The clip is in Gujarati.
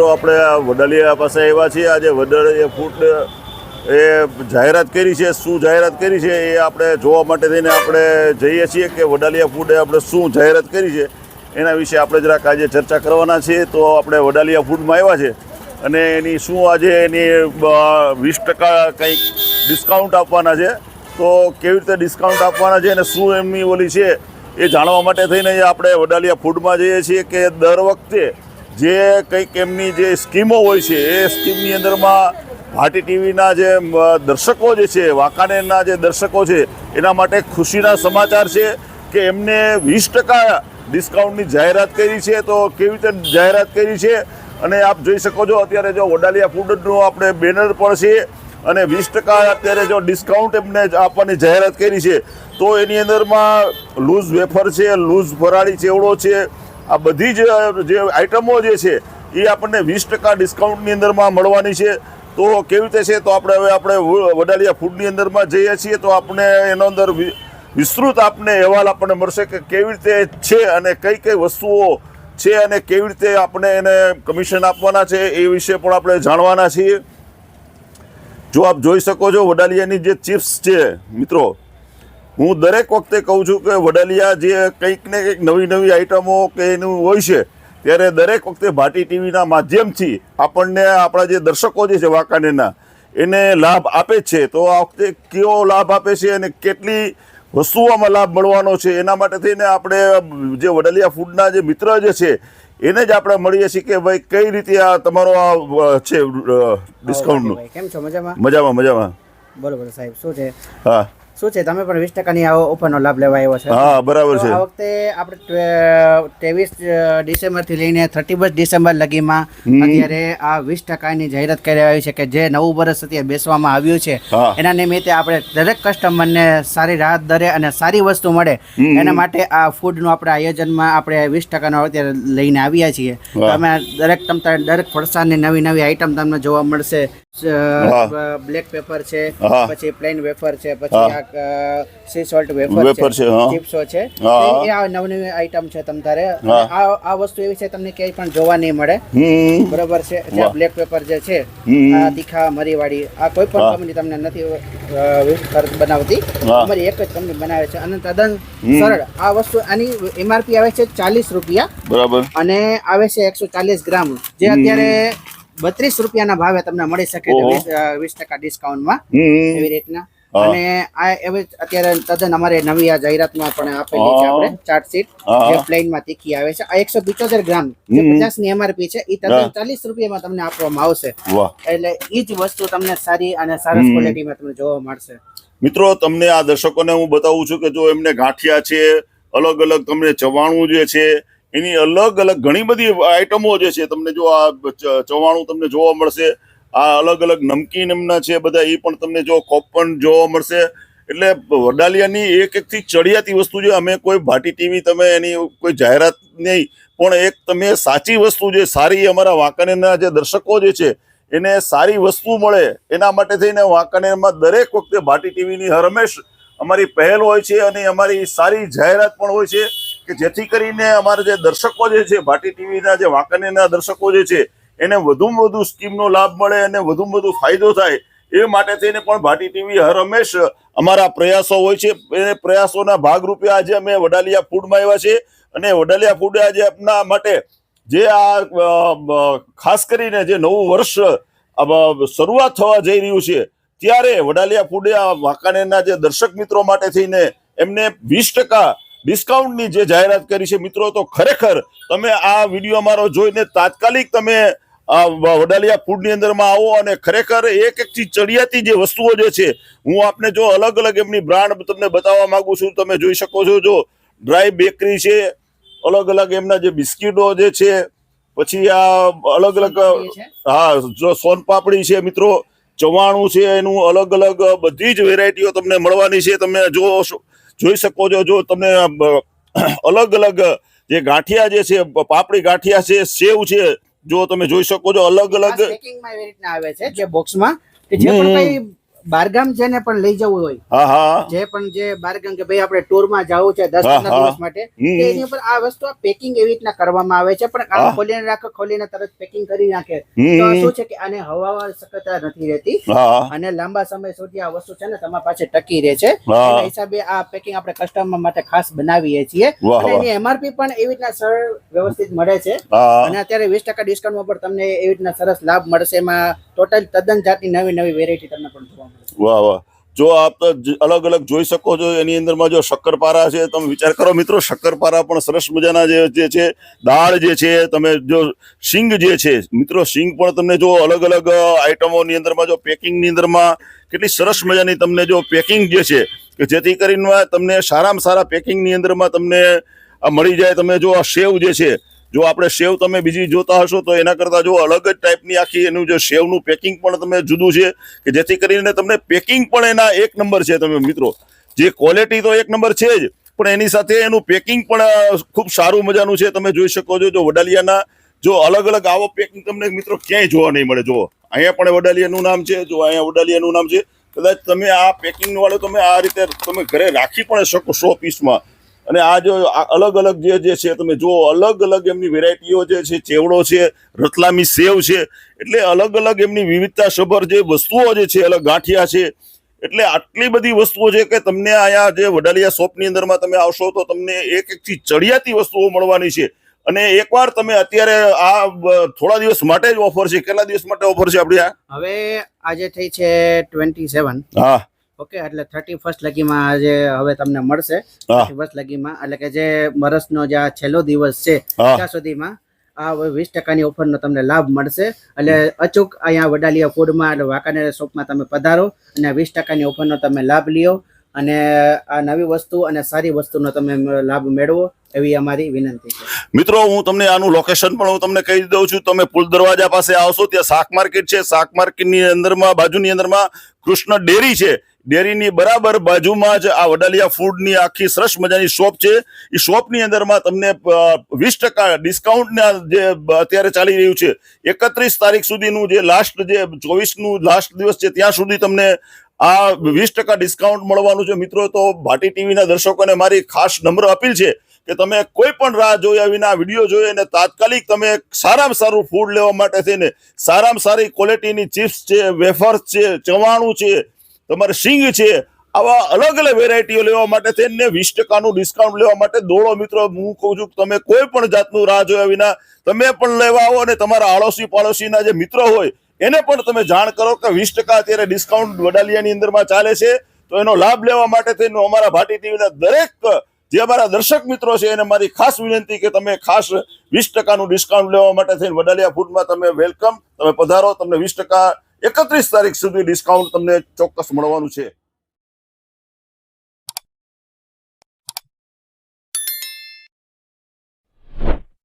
મિત્રો, આપણે આ વડાલિયા પાસે આવ્યા છીએ. આજે વડલિયા ફૂડ એ જાહેરાત કરી છે. શું જાહેરાત કરી છે એ આપણે જોવા માટે થઈને આપણે જઈએ છીએ કે વડાલિયા ફૂડે આપણે શું જાહેરાત કરી છે એના વિશે આપણે જરાક આજે ચર્ચા કરવાના છીએ. તો આપણે વડાલિયા ફૂડમાં આવ્યા છે અને એની શું આજે એની વીસ ટકા કંઈક ડિસ્કાઉન્ટ આપવાના છે. તો કેવી રીતે ડિસ્કાઉન્ટ આપવાના છે અને શું એમની ઓલી છે એ જાણવા માટે થઈને આપણે વડાલિયા ફૂડમાં જઈએ છીએ કે દર વખતે જે કંઈક એમની જે સ્કીમો હોય છે, એ સ્કીમની અંદરમાં ભાટી ટીવીના જે દર્શકો જે છે, વાંકાનેરના જે દર્શકો છે, એના માટે ખુશીના સમાચાર છે કે એમને વીસ ટકા ડિસ્કાઉન્ટની જાહેરાત કરી છે. તો કેવી રીતે જાહેરાત કરી છે? અને આપ જોઈ શકો છો, અત્યારે જો વડાલિયા ફૂડનું આપણે બેનર પણ છે અને વીસ ટકા અત્યારે જો ડિસ્કાઉન્ટ એમને આપવાની જાહેરાત કરી છે. તો એની અંદરમાં લૂઝ વેફર છે, લૂઝ ફરાળી ચેવડો છે આ બધી જ, જે આઇટમો જે છે, એ આપણને વીસ ટકા ડિસ્કાઉન્ટની અંદરમાં મળવાની છે. તો કેવી રીતે છે? તો આપણે હવે આપણે વડાલિયા ફૂડની અંદરમાં જઈએ છીએ, તો આપણે એનો અંદર વિસ્તૃત આપને અહેવાલ આપણને મળશે કે કેવી રીતે છે અને કઈ કઈ વસ્તુઓ છે અને કેવી રીતે આપણે એને કમિશન આપવાના છે, એ વિશે પણ આપણે જાણવાના છીએ. જો આપ જોઈ શકો છો, વડાલિયાની જે ચિપ્સ છે, મિત્રો હું દરેક વખતે કહું છું કે વડાલિયા જે કંઈક ને કંઈક નવી નવી આઈટમો કે એનું હોય છે ત્યારે દરેક વખતે ભાટી ટીવીના માધ્યમથી આપણને આપણા જે દર્શકો જે છે વાંકાનેરના એને લાભ આપે છે. તો આ વખતે કયો લાભ આપે છે અને કેટલી વસ્તુઓમાં લાભ મળવાનો છે એના માટે થઈને આપણે જે વડાલિયા ફૂડના જે મિત્ર જે છે એને જ આપણે મળીએ છીએ કે ભાઈ કઈ રીતે આ તમારો આ છે ડિસ્કાઉન્ટનું કેમ છો? મજામાં? મજામાં મજામાં. બરોબર સાહેબ શું છે? હા. શું છે? તમે પણ વીસ ટકાની આ ઓફરનો લાભ લેવા આવ્યો છે. હા બરાબર છે. આ વખતે આપણે ત્રેવીસ ડિસેમ્બરથી લઈને થર્ટી ફર્સ્ટ ડિસેમ્બર લગીમાં અત્યારે આ વીસ ટકાની જાહેરાત કરી આવી છે કે જે નવું વર્ષ અત્યારે બેસવામાં આવ્યું છે એના નિમિત્તે આપણે દરેક કસ્ટમરને સારી રાહત દરે અને સારી વસ્તુ મળે. એના માટે આ ફૂડનું આપણે આયોજનમાં આપણે વીસ ટકાનો અત્યારે લઈને આવ્યા છીએ. તમે દરેક તમ દરેક ફરસાણની નવી નવી આઈટમ તમને જોવા મળશે. બ્લેક પેપર છે પછી પ્લેન વેફર છે પછી આ સી સોલ્ટ વેફર છે, ચિપ્સો છે. એ આ નવી નવી આઈટમ છે તમ તારે. આ આ વસ્તુ એવી છે તમને ક્યાંય પણ જોવા નહીં મળે. બરોબર છે? જે બ્લેક પેપર જે છે આ તીખા મરીવાળી આ કોઈ પણ. કંપની તમને નથી બનાવતી. અમારી એક જ કંપની બનાવે છે. અને તદ્દન સરળ. આ વસ્તુ આની એમઆરપી આવે છે ચાલીસ રૂપિયા. બરાબર. અને આવે છે એકસો ચાલીસ ગ્રામ. જે અત્યારે બત્રીસ રૂપિયાના ભાવે તમને મળી શકે છે વીસ ટકા ડિસ્કાઉન્ટમાં એવી રીતના. અને આ એવી અત્યારે તદ્દન અમારે નવી આ જાહેરાતમાં પણ આપેલી છે આપણે ચાર્ટ શીટ જે પ્લેનમાં તીખી આવે છે. આ એકસો પિચોતેર ગ્રામ જે પચાસની એમઆરપી છે એ તદ્દન ચાલીસ રૂપિયામાં તમને આપવામાં આવશે. એટલે એ જ વસ્તુ તમને સારી અને સરસ. ક્વોલિટીમાં તમને જોવા મળશે. મિત્રો તમને આ દર્શકોને હું બતાવું છું કે જો એમને ગાંઠિયા છે અલગ અલગ તમને ચવાણું જે છે એની અલગ અલગ ઘણી બધી આઈટમો જે છે, તમને જો આ ચવાણું તમને જોવા મળશે, આ અલગ અલગ નમકીન એમના છે બધા એ પણ તમને જો કોપન જોવા મળશે. એટલે વડાલિયાની એક એકથી ચડિયાતી વસ્તુ છે અમે કોઈ ભાટી ટીવી તમે એની કોઈ જાહેરાત નહીં, પણ એક તમે સાચી વસ્તુ જે સારી અમારા વાંકાનેરના જે દર્શકો જે છે, એને સારી વસ્તુ મળે, એના માટે થઈને વાંકાનેરમાં દરેક વખતે ભાટી ટીવીની હરમેશ અમારી પહેલ હોય છે અને અમારી સારી જાહેરાત પણ હોય છે. કે જેથી કરીને અમારા જે દર્શકો જે છે, ભાટી ટીવીના જે વાંકાનેરના દર્શકો જે છે, એને વધુમાં વધુ સ્કીમનો લાભ મળે અને વધુમાં વધુ ફાયદો થાય, એ માટે થઈને પણ ભાટી ટીવી હર હંમેશ અમારા પ્રયાસો હોય છે. એ પ્રયાસોના ભાગરૂપે આજે અમે વડાલિયા ફૂડમાં આવ્યા છે અને વડાલિયા ફૂડ આજે આપના માટે જે આ ખાસ કરીને જે નવું વર્ષ શરૂઆત થવા જઈ રહ્યું છે, ત્યારે વડાલિયા ફૂડે આ વાંકાનેરના જે દર્શક મિત્રો માટે થઈને એમને વીસ ટકા ડિસ્કાઉન્ટની જે જાહેરાત કરી છે મિત્રો તો ખરેખર તમે આ વીડિયો અમારો જોઈને તાત્કાલિક તમે વડાલિયા ફૂડની અંદરમાં આવો અને ખરેખર એક એકથી ચડિયાતી જે વસ્તુઓ જે છે હું આપને જો અલગ અલગ એમની બ્રાન્ડ તમને બતાવવા માંગુ છું તમે જોઈ શકો છો જો ડ્રાય બેકરી છે અલગ અલગ એમના જે બિસ્કીટો જે છે પછી આ અલગ અલગ હા જો સોનપાપડી છે મિત્રો ચવાણું છે એનું અલગ અલગ બધી જ વેરાયટીઓ તમને મળવાની છે તમે જો જોઈ શકો છો જો તમને અલગ અલગ જે ગાંઠિયા જે છે પાપડી ગાંઠિયા છે સેવ છે જો તમે જોઈ શકો છો અલગ અલગ આવે છે જે બોક્સમાં કે જે પણ હમ. કઈ બારગામ જેને પણ લઈ જવું હોય જે પણ જે બારગામ કે ભાઈ આપણે ટૂરમાં જવું છે દસ પંદર દિવસ માટે એની ઉપર આ વસ્તુ પેકિંગ એવી રીતના કરવામાં આવે છે પણ આ ખોલીને રાખો ખોલીને તરત પેકિંગ કરી નાખે. તો શું છે કે આને હવા શક્યતા નથી રહેતી અને લાંબા સમય સુધી આ વસ્તુ છે ને તમારા પાસે ટકી રહે છે. એના હિસાબે આ પેકિંગ આપણે કસ્ટમર માટે ખાસ બનાવીએ છીએ. અને એની એમઆરપી પણ એવી રીતના સરળ વ્યવસ્થિત મળે છે. અને અત્યારે વીસ ટકા ડિસ્કાઉન્ટમાં પણ તમને એવી રીતના સરસ લાભ મળશે. એમાં ટોટલ તદ્દન જાતની નવી નવી વેરાયટી તમને પણ જોવા મળશે. વાહ વાહ. જો આપ અલગ અલગ જોઈ શકો છો, એની અંદરમાં જો શક્કરપારા છે, તમે વિચાર કરો મિત્રો, શક્કરપારા પણ સરસ મજાના જે છે, દાળ જે છે, તમે જો સિંગ જે છે, મિત્રો સિંગ પણ તમને જો અલગ અલગ આઈટમોની અંદરમાં જો પેકિંગની અંદરમાં કેટલી સરસ મજાની તમને જો પેકિંગ જે છે, કે જેથી કરીને તમને સારામાં સારા પેકિંગની અંદરમાં તમને મળી જાય, તમે જો આ સેવ જે છે જો આપણે સેવ તમે બીજી જોતા હશો તો એના કરતાં જો અલગ જ ટાઈપની આખી એનું જે સેવનું પેકિંગ પણ તમે જુદું છે કે જેથી કરીને તમને પેકિંગ પણ એના એક નંબર છે તમે મિત્રો. જે ક્વોલિટી તો એક નંબર છે જ, પણ એની સાથે એનું પેકિંગ પણ ખૂબ સારું મજાનું છે. તમે જોઈ શકો છો, જો વડાલિયાના જો અલગ અલગ આવો પેકિંગ તમને મિત્રો ક્યાંય જોવા નહીં મળે. જો અહીંયા પણ વડાલિયાનું નામ છે, જો અહીંયા વડાલિયાનું નામ છે, કદાચ તમે આ પેકિંગ વાળો તમે આ રીતે તમે ઘરે રાખી પણ શકો સો પીસમાં અને આ જો અલગ અલગ જે જે છે તમે જુઓ અલગ અલગ એમની વેરાયટીઓ જે છે ચેવડો છે રતલામી સેવ છે એટલે અલગ અલગ એમની વિવિધતા સભર જે વસ્તુઓ જે છે અલગ ગાંઠિયા છે એટલે આટલી બધી વસ્તુઓ છે કે તમને અહીંયા જે વડાલિયા શોપની અંદરમાં તમે આવશો તો તમને એક એકથી ચડિયાતી વસ્તુઓ મળવાની છે. અને એકવાર તમે અત્યારે આ થોડા દિવસ માટે જ ઓફર છે. કેટલા દિવસ માટે ઓફર છે આપણી આ? હવે આજે થઈ છે ટ્વેન્ટી સેવન. હા. ઓકે એટલે થર્ટી ફર્સ્ટ લગીમાં આજે હવે તમને મળશે. થર્ટી ફર્સ્ટ લગીમાં એટલે કે જે વર્ષનો જે આ છેલ્લો દિવસ છે ત્યાં સુધીમાં આ વીસ ટકાની ઓફરનો તમને લાભ મળશે. એટલે અચૂક અહીંયા વડાલિયા ફૂડમાં એટલે વાંકાનેર શોપમાં તમે પધારો અને વીસ ટકાની ઓફરનો તમે લાભ લ્યો અને આ નવી વસ્તુ અને સારી વસ્તુનો તમે લાભ મેળવો એવી અમારી વિનંતી છે. મિત્રો હું તમને આનું લોકેશન પણ હું તમને કહી દઉં છું. તમે પુલ દરવાજા પાસે આવશો ત્યાં શાક માર્કેટ છે. શાક માર્કેટની અંદરમાં બાજુની અંદરમાં કૃષ્ણ ડેરી છે. ડેરીની બરાબર બાજુમાં જ આ વડાલિયા ફૂડની આખી સરસ મજાની શોપ છે. એ શોપની અંદરમાં તમને વીસ ટકા ડિસ્કાઉન્ટના જે અત્યારે ચાલી રહ્યું છે. એકત્રીસ તારીખ સુધીનું જે લાસ્ટ જે ચોવીસનું લાસ્ટ દિવસ છે, ત્યાં સુધી તમને આ વીસ ટકા ડિસ્કાઉન્ટ મળવાનું છે. મિત્રો, તો ભાટી ટીવીના દર્શકોને મારી ખાસ નમ્ર અપીલ છે કે તમે કોઈ પણ રાહ જોયા વિના વીડિયો જોઈએ અને તાત્કાલિક તમે સારામાં સારું ફૂડ લેવા માટે થઈને સારામાં સારી ક્વોલિટીની ચિપ્સ છે, વેફર્સ છે, ચવાણું છે તમારે સિંગ છે. આવા અલગ અલગ વેરાયટીઓ લેવા માટે થઈને વીસ ટકાનું ડિસ્કાઉન્ટ લેવા માટે દોડો મિત્રો, હું કહું છું તમે કોઈ પણ જાતનું રાહ જોયા વિના તમે પણ લેવા આવો અને તમારા આડોશી પાડોશીના જે મિત્રો હોય, એને પણ તમે જાણ કરો કે વીસ ટકા અત્યારે ડિસ્કાઉન્ટ વડાલિયાની અંદરમાં ચાલે છે. તો એનો લાભ લેવા માટે થઈને અમારા ભાટી ટીવીના દરેક જે અમારા દર્શક મિત્રો છે, એને મારી ખાસ વિનંતી કે તમે ખાસ વીસ ટકાનું ડિસ્કાઉન્ટ લેવા માટે થઈને વડાલિયા ફૂડમાં તમે વેલકમ તમે પધારો, તમને વીસ ટકા એકત્રીસ તારીખ સુધી ડિસ્કાઉન્ટ તમને ચોક્કસ મળવાનું છે.